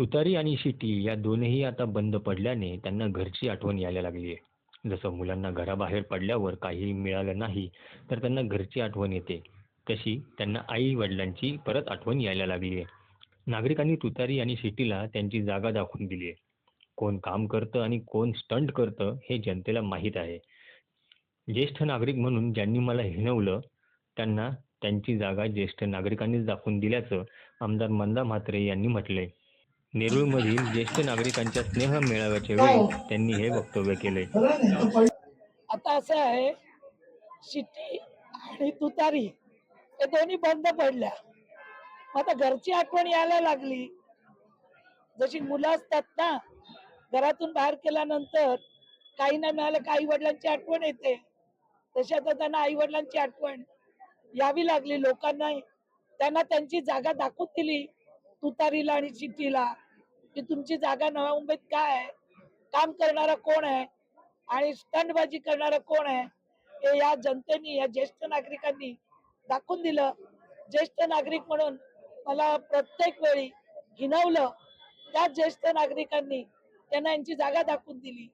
तुतारी आणि शिटी या दोनही आता बंद पडल्याने त्यांना घरची आठवण यायला लागली आहे जसं मुलांना घराबाहेर पडल्यावर काही मिळालं नाही तर त्यांना घरची आठवण येते. तशी त्यांना आई वडिलांची परत आठवण यायला लागली आहे नागरिकांनी तुतारी आणि शिटीला त्यांची जागा दाखवून दिली आहे कोण काम करतं आणि कोण स्टंट करतं हे जनतेला माहीत आहे. ज्येष्ठ नागरिक म्हणून ज्यांनी मला हिणवलं त्यांना त्यांची जागा ज्येष्ठ नागरिकांनीच दाखवून दिल्याचं आमदार मंदा म्हात्रे यांनी म्हटलंय. नेरूळमधील ज्येष्ठ नागरिकांच्या स्नेह मेळाव्याच्या वेळी त्यांनी हे वक्तव्य केलंय. आता असं आहे शिट्टी आणि तुतारी हे दोन्ही बंद पडल्या. आता घरची आठवण यायला लागली. जशी मुलं असतात ना घरातून बाहेर केल्यानंतर काही नाही मिळालं का आई वडिलांची आठवण येते. तशी आता त्यांना आई वडिलांची आठवण यावी लागली. लोकांना त्यांना त्यांची जागा दाखवून दिली. तुतारीला आणि चिठ्ठीला की तुमची जागा नव्या मुंबईत काय आहे? काम करणारा कोण आहे? आणि स्टंटबाजी करणारा कोण आहे? हे या जनतेनी या ज्येष्ठ नागरिकांनी दाखवून दिलं. ज्येष्ठ नागरिक म्हणून मला प्रत्येक वेळी हिनवलं. त्या ज्येष्ठ नागरिकांनी त्यांना यांची जागा दाखवून दिली.